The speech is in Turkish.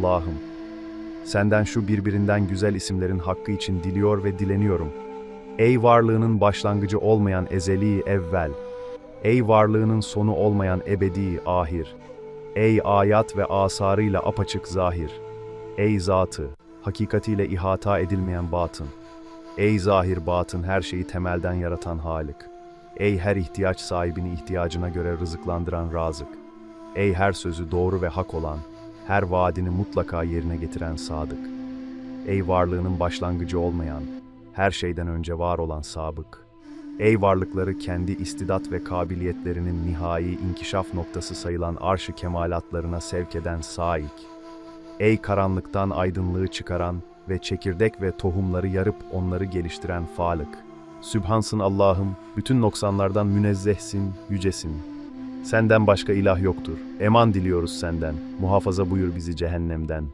Allah'ım. Senden şu birbirinden güzel isimlerin hakkı için diliyor ve dileniyorum. Ey varlığının başlangıcı olmayan ezeli evvel. Ey varlığının sonu olmayan ebedi ahir. Ey ayat ve asarıyla apaçık zahir. Ey zatı, hakikatiyle ihata edilmeyen batın. Ey zahir batın her şeyi temelden yaratan Halik. Ey her ihtiyaç sahibini ihtiyacına göre rızıklandıran Razık. Ey her sözü doğru ve hak olan, her vaadini mutlaka yerine getiren Sadık. Ey varlığının başlangıcı olmayan, her şeyden önce var olan Sabık. Ey varlıkları kendi istidat ve kabiliyetlerinin nihai inkişaf noktası sayılan arş-ı kemalatlarına sevk eden Saik. Ey karanlıktan aydınlığı çıkaran ve çekirdek ve tohumları yarıp onları geliştiren Falık. Sübhansın Allah'ım, bütün noksanlardan münezzehsin, yücesin. Senden başka ilah yoktur. Eman diliyoruz senden. Muhafaza buyur bizi cehennemden.